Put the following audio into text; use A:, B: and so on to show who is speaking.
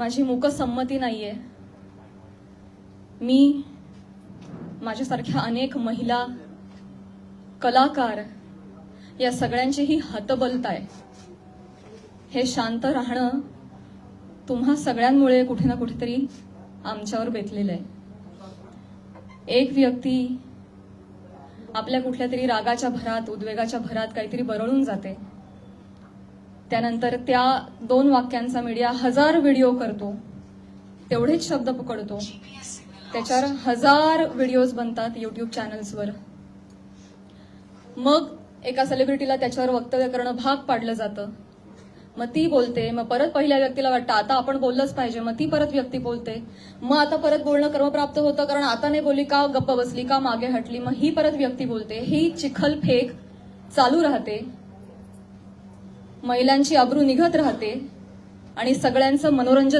A: माझी मुकसंमती नाही आहे मी माझ्यासारख्या अनेक महिला कलाकार या सगळ्यांचीही हतबलत आहे हे शांत राहणं तुम्हा सगळ्यांमुळे कुठे ना कुठेतरी आमच्यावर बेतलेलं आहे. एक व्यक्ती आपल्या कुठल्या तरी रागाच्या भरात उद्वेगाच्या भरात काहीतरी बरळून जाते. त्यानंतर त्या दोन वाक्यांचा मीडिया हजार व्हिडिओ करतो. तेवढेच शब्द पकडतो. त्याच्यावर हजार व्हिडिओज बनतात युट्यूब चॅनल्सवर मग एका सेलिब्रिटीला त्याच्यावर वक्तव्य करणं भाग पाडलं जातं. मग ती बोलते मग परत पहिल्या व्यक्तीला वाटतं आता आपण बोललंच पाहिजे. मग ती परत व्यक्ती बोलते. मग आता परत बोलणं क्रमप्राप्त होतं कारण आता नाही बोलली का गप्प बसली का मागे हटली मग ही परत व्यक्ती बोलते. ही चिखल फेक चालू राहते. महिलांची अब्रू निघत राहते आणि सगळ्यांचं मनोरंजन